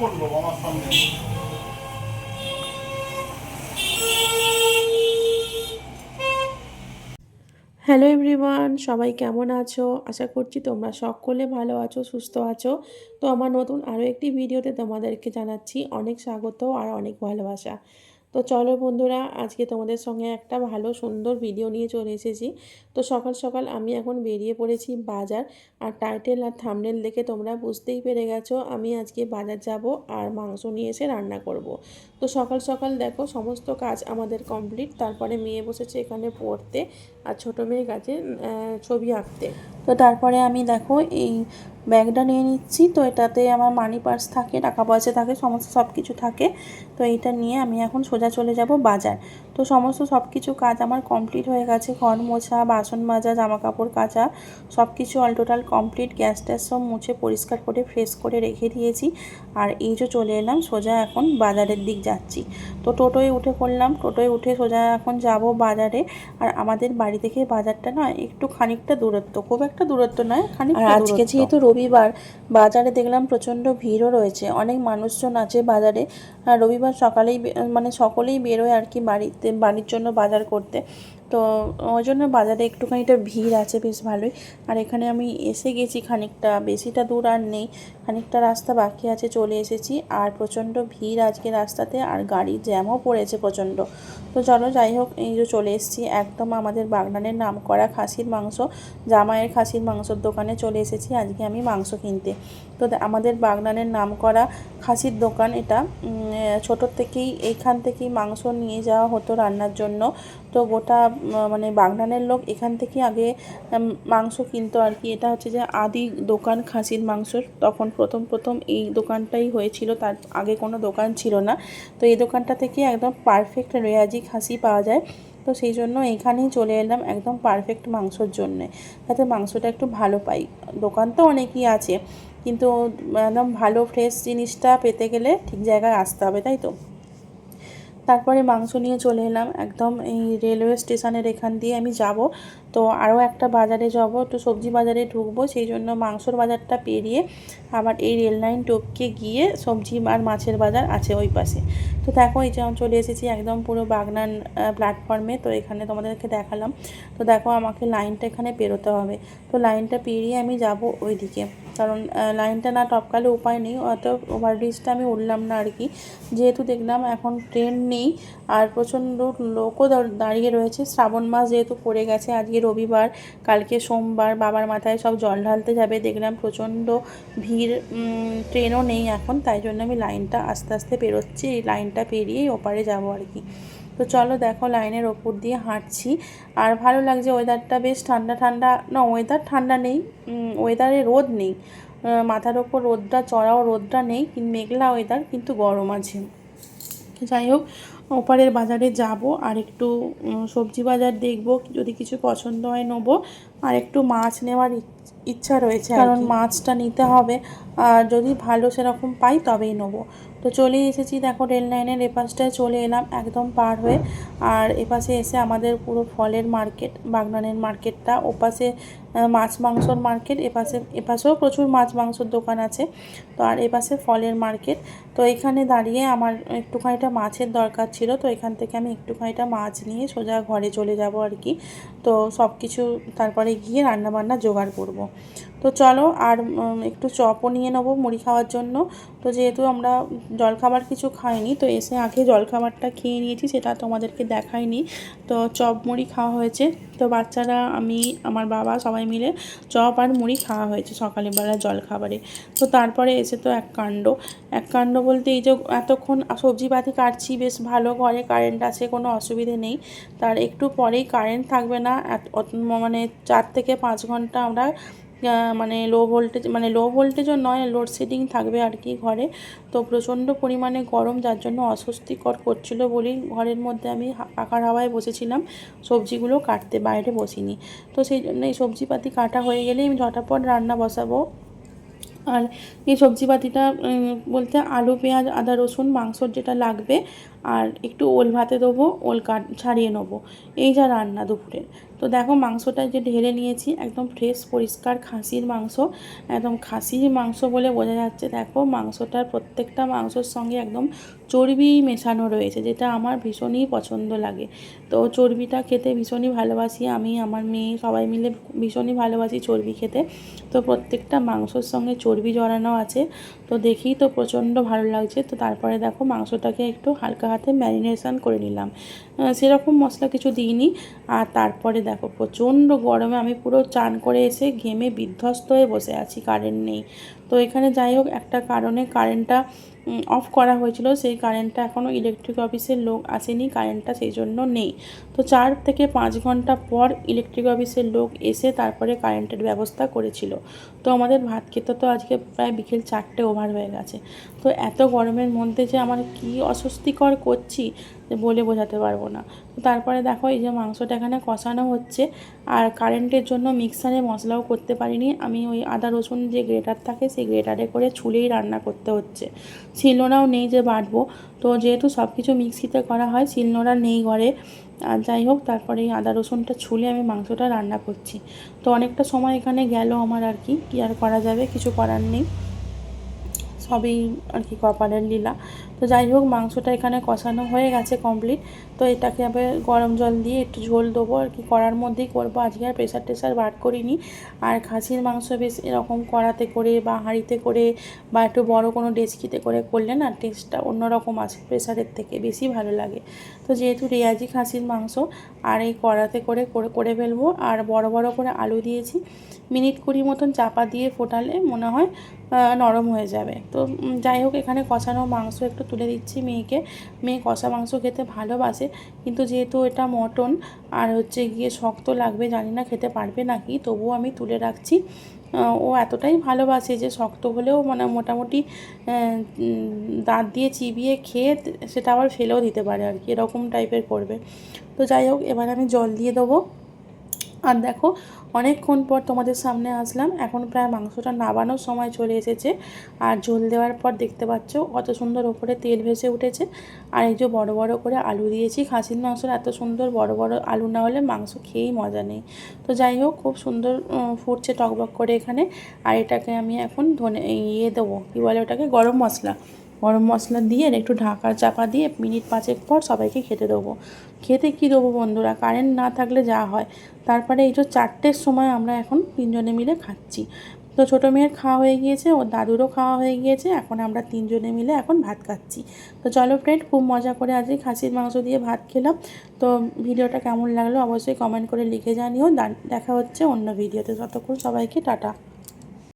করল আমার সামনে। হ্যালো এভরিওয়ান সবাই কেমন আছো? আশা করছি তোমরা সকলে ভালো আছো, সুস্থ আছো। তো আমার নতুন আরও একটি ভিডিওতে তোমাদেরকে জানাচ্ছি অনেক স্বাগত আর অনেক ভালোবাসা। তো চলো বন্ধুরা, আজকে তোমাদের সঙ্গে একটা ভালো সুন্দর ভিডিও নিয়ে চলে এসেছি তো সকাল সকাল আমি এখন বেরিয়ে পড়েছি বাজার, আর টাইটেল আর থামনেল দেখে তোমরা বুঝতেই পেরে গেছো, আমি আজকে বাজার যাব আর মাংস নিয়ে এসে রান্না করব। তো সকাল সকাল দেখো, সমস্ত কাজ আমাদের কমপ্লিট তারপরে মেয়ে বসেছে এখানে পড়তে আর ছোটো মেয়ে কাছে ছবি আঁকতে। তো তারপরে আমি দেখো এই ব্যাগটা নিয়ে নিচ্ছি। তো এটাতে আমার মানি পার্স থাকে, টাকা পয়সা থাকে, সমস্ত সব কিছু থাকে। তো এইটা নিয়ে আমি এখন সোজা চলে যাব বাজার। তো সমস্ত সব কিছু কাজ আমার কমপ্লিট হয়ে গেছে। ঘর মোছা বাসন মাজা জামা কাপড় কাচা সব কিছু অল টোটাল কমপ্লিট গ্যাস ট্যাস সব মুছে পরিষ্কার করে ফ্রেশ করে রেখে দিয়েছি। আর এই যে চলে এলাম সোজা এখন বাজারের দিক যাচ্ছি। তো টোটোয় উঠে পড়লাম টোটোয় উঠে সোজা এখন যাব বাজারে। আর আমাদের বাড়ি থেকে বাজারটা না একটু খানিকটা দূরত্ব খুব একটা দূরত্ব নয় খানিক আর আজকে যেহেতু রবিবার বাজারে দেখলাম প্রচণ্ড ভিড়ও রয়েছে। অনেক মানুষজন আছে বাজারে। আর রবিবার সকালেই মানে সকলেই বেরোয় আর কি বাড়িতে। বাড়ির জন্য বাজার করতে। তো ওই জন্য বাজারে একটুখানিটা ভিড় আছে, বেশ ভালোই। আর এখানে আমি এসে গেছি খানিকটা, বেশিটা দূর আর নেই। খানিকটা রাস্তা বাকি আছে, চলে এসেছি। আর প্রচণ্ড ভিড় আজকে রাস্তাতে, আর গাড়ি জ্যামও পড়েছে প্রচণ্ড। তো চলো, যাই হোক, এই যে চলে এসেছি। একদম আমাদের বাগনানের নাম করা খাসির মাংস, জামাইয়ের খাসির মাংসর দোকানে চলে এসেছি। আজকে আমি মাংস কিনতে। তো আমাদের বাগনানের নাম করা খাসির দোকান এটা। ছোটোর থেকেই, এইখান থেকেই মাংস নিয়ে যাওয়া হতো রান্নার জন্য। তো গোটা মানে বাগনানের লোক এখান থেকে আগে মাংস কিনতো আর কি। এটা হচ্ছে যে আদি দোকান খাসির মাংসর। তখন প্রথম প্রথম এই দোকানটাই হয়েছিল। তার আগে কোনো দোকান ছিল না। তো এই দোকানটা থেকে একদম পারফেক্ট রেয়াজি খাসি পাওয়া যায়। তো সেই জন্য এখানেই চলে এলাম একদম পারফেক্ট মাংসর জন্যে। যাতে মাংসটা একটু ভালো পাই। দোকান তো অনেকই আছে। কিন্তু একদম ভালো ফ্রেশ জিনিসটা পেতে গেলে ঠিক জায়গায় আসতে হবে, তাই তো? তারপরে মাংস নিয়ে চলে এলাম একদম এই রেলওয়ে স্টেশনের এখান দিয়ে আমি যাব। তো আরও একটা বাজারে যাব, একটু সবজি বাজারে ঢুকবো, সেই জন্য মাংসর বাজারটা পেরিয়ে আবার এই রেল লাইন টপকে গিয়ে সবজি আর মাছের বাজার আছে ওই পাশে। তো দেখো, এই যে আমি চলে এসেছি একদম পুরো বাগনান প্ল্যাটফর্মে তো এখানে তোমাদেরকে দেখালাম। তো দেখো, আমাকে লাইনটা এখানে পেরোতে হবে। তো লাইনটা পেরিয়ে আমি যাব ওইদিকে। কারণ লাইনটা না টপকালে উপায় নেই অত ওভারব্রিজটা আমি উঠলাম না আর কি। যেহেতু দেখলাম এখন ট্রেন নেই, আর প্রচণ্ড লোকও দাঁড়- দাঁড়িয়ে রয়েছে। শ্রাবণ মাস যেহেতু পড়ে গেছে, আজকে রবিবার, কালকে সোমবার, বাবার মাথায় সব জল ঢালতে যাবে, দেখলাম প্রচণ্ড ভিড় ট্রেনও নেই এখন, তাই জন্য আমি লাইনটা আস্তে আস্তে পেরোচ্ছি, এই লাইনটা পেরিয়েই ওপারে যাব আর কি। তো চলো দেখো লাইনের ওপর দিয়ে হাঁটছি। আর ভালো লাগছে ওয়েদারটা বেশ ঠান্ডা ঠান্ডা। না ওয়েদার ঠান্ডা নেই ওয়েদারে রোদ নেই। মাথার ওপর রোদটা চড়াও রোদটা নেই কিন্তু মেঘলা ওয়েদার কিন্তু গরম আছে। যাই হোক ওপারের বাজারে যাব আর একটু সবজি বাজার দেখব যদি কিছু পছন্দ হয় নেব। আর একটু মাছ নেওয়ার ইচ- ইচ্ছা রয়েছে কারণ মাছটা নিতে হবে আর যদি ভালো সেরকম পাই তবেই নেব। তো চলে এসেছি। দেখো রেল লাইনের এপাশটায় চলে এলাম একদম পার হয়ে। আর এপাশে এসে আমাদের পুরো ফলের মার্কেট বাগনানের মার্কেটটা ওপাশে মাছ মাংসর মার্কেট, এপাশে, এপাশেও প্রচুর মাছ মাংসর দোকান আছে। তো আর এপাশে ফলের মার্কেট। তো এখানে দাঁড়িয়ে আমার একটুখানিটা মাছের দরকার ছিল, তো এখান থেকে আমি একটুখানিটা মাছ নিয়ে সোজা ঘরে চলে যাব আর কি। তো সব কিছু তারপরে গিয়ে রান্নাবান্না জোগাড় করব। তো চলো আর একটু চপও নিয়ে নেব মুড়ি খাওয়ার জন্য। তো যেহেতু আমরা জলখাবার কিছু খাইনি, তো এসে আগে জলখাবারটা খেয়ে নিয়েছি, সেটা তোমাদেরকে দেখাইনি। তো চপ মুড়ি খাওয়া হয়েছে। তো বাচ্চারা, আমি, আমার বাবা সবাই মিলে চপ আর মুড়ি খাওয়া হয়েছে সকালবেলা জলখাবারে। তো তারপরে এসে তো এক কাণ্ড। এক কাণ্ড বলতে এই যে এতক্ষণ সবজিপাতি কাটছি, বেশ ভালো ঘরে কারেন্ট আছে, কোনো অসুবিধে নেই। তার একটু পরেই কারেন্ট থাকবে না। মানে চার থেকে পাঁচ ঘণ্টা আমরা মানে লো ভোল্টেজ মানে লো ভোল্টেজও নয় লোডশেডিং থাকবে আর কি ঘরে। তো প্রচণ্ড পরিমাণে গরম, যার জন্য অস্বস্তিকর করছিল বলেই ঘরের মধ্যে আমি পাখার হাওয়ায় বসেছিলাম। সবজিগুলো কাটতে, বাইরে বসিনি। তো সেই জন্য এই সবজিপাতি কাটা হয়ে গেলেই আমি ঝটাপট রান্না বসাবো। আর এই সবজিপাতিটা বলতে আলু, পেঁয়াজ, আদা, রসুন, মাংসর যেটা লাগবে আর একটু ওল ভাতে দেবো, ওল কাট, ছাড়িয়ে নেব। এই যা রান্না দুপুরের তো দেখো মাংসটা যে ঢেলে নিয়েছি, একদম ফ্রেশ পরিষ্কার খাসির মাংস, একদম খাসির মাংস বলে বোঝা যাচ্ছে। দেখো মাংসটার প্রত্যেকটা মাংসর সঙ্গে একদম চর্বি মেশানো রয়েছে, যেটা আমার ভীষণই পছন্দ লাগে। তো চর্বিটা খেতে ভীষণই ভালোবাসি আমি, আমার মেয়ে সবাই মিলে ভীষণই ভালোবাসি চর্বি খেতে। তো প্রত্যেকটা মাংসর সঙ্গে চর্বি জড়ানো আছে। তো দেখি তো প্রচণ্ড ভালো লাগছে। তো তারপরে দেখো মাংসটাকে একটু হালকা হাতে ম্যারিনেশন করে নিলাম। সেরকম মশলা কিছু দিইনি। আর তারপরে দেখো, প্রচণ্ড গরমে আমি পুরো চান করে এসে ঘেমে বিধ্বস্ত হয়ে বসে আছি কারেন্ট নেই। তো এখানে যাই হোক, একটা কারণে কারেন্টটা অফ করা হয়েছিল। সেই কারেন্টটা এখনও ইলেকট্রিক অফিসের লোক আসেনি কারেন্টটা সেই জন্য নেই। তো চার থেকে পাঁচ ঘণ্টা পর ইলেকট্রিক অফিসের লোক এসে তারপরে কারেন্টের ব্যবস্থা করেছিল। তো আমাদের ভাত খেতে তো আজকে প্রায় বিকেল চারটে ওভার হয়ে গেছে। তো এত গরমের মধ্যে যে আমার কি অস্বস্তিকর করছি যে বলে বোঝাতে পারব না। তারপরে দেখো এই যে মাংসটা এখানে কষানো হচ্ছে। আর কারেন্টের জন্য মিক্সারে মশলাও করতে পারিনি। আমি ওই আদা, রসুন যে গ্রেটার থাকে, সেই গ্রেটারে করে ছুলেই রান্না করতে হচ্ছে। শিলনোড়াও নেই যে বাটবো। তো যেহেতু সব কিছু মিক্সিতে করা হয়, শিলনোড়া নেই ঘরে। আর যাই হোক, তারপরে এই আদা, রসুনটা ছুলে আমি মাংসটা রান্না করছি। তো অনেকটা সময় এখানে গেল আমার আর কি, কী আর করা যাবে, কিছু করার নেই। সবই আর কি কপালের লীলা। তো যাই হোক, মাংসটা এখানে কষানো হয়ে গেছে কমপ্লিট তো এটাকে আবার গরম জল দিয়ে একটু ঝোল দেবো আর কি। কড়ার মধ্যেই করব। আজকে আর প্রেশার টেশার বার করিনি। আর খাসির মাংস বেশ এরকম কড়াতে করে বা হাঁড়িতে করে বা একটু বড় কোনো ডেচকিতে করে করলে না টেস্টটা অন্যরকম আছে প্রেশারের থেকে, বেশি ভালো লাগে। তো যেহেতু রেয়াজি খাসির মাংস, আর এই কড়াতে করে করে ফেলব। আর বড় বড় করে আলু দিয়েছি। মিনিট কুড়ি মতন চাপা দিয়ে ফোটালে মনে হয় নরম হয়ে যাবে। তো যাই হোক, এখানে কষানো মাংস একটু তুলে দিচ্ছি মেয়েকে। মেয়ে কষা মাংস খেতে ভালোবাসে, কিন্তু যেহেতু এটা মটন, আর হচ্ছে গিয়ে শক্ত লাগবে, জানি না খেতে পারবে নাকি, তবুও আমি তুলে রাখছি। ও এতটাই ভালোবাসে যে শক্ত হলেও মানে মোটামুটি দাঁত দিয়ে চিবিয়ে খেয়ে সেটা আবার ফেলেও দিতে পারে আর কি, এরকম টাইপের করবে। তো যাই হোক, এবার আমি জল দিয়ে দেবো। আর দেখো, অনেকক্ষণ পর তোমাদের সামনে আসলাম। এখন প্রায় মাংসটা নাবানোর সময় চলে এসেছে। আর ঝোল দেওয়ার পর দেখতে পাচ্ছ, কত সুন্দর ওপরে তেল ভেসে উঠেছে। আর এই যে বড় বড় করে আলু দিয়েছি, খাসির মাংসের এত সুন্দর বড় বড় আলু না হলে মাংস খেয়েই মজা নেই। তো যাই হোক, খুব সুন্দর ফুটছে টকবক করে এখানে। আর এটাকে আমি এখন ধনে ইয়ে দেবো, কী বলে ওটাকে? গরম মশলা। গরম মশলা দিয়ে একটু ঢাকা চাপা দিয়ে মিনিট পাঁচেক পর সবাইকে খেতে দেবো। খেতে কী দেবো বন্ধুরা? কারেন্ট না থাকলে যা হয়। তারপরে এই যে চারটের সময় আমরা এখন তিনজনে মিলে খাচ্ছি। তো ছোটো মেয়ের খাওয়া হয়ে গিয়েছে, ওর দাদুরও খাওয়া হয়ে গিয়েছে, এখন আমরা তিনজনে মিলে এখন ভাত খাচ্ছি। তো চলো ফ্রেন্ড খুব মজা করে আজকে খাসির মাংস দিয়ে ভাত খেলাম। তো ভিডিওটা কেমন লাগল অবশ্যই কমেন্ট করে লিখে জানিও। দেখা হচ্ছে অন্য ভিডিওতে ততক্ষণ সবাইকে টাটা।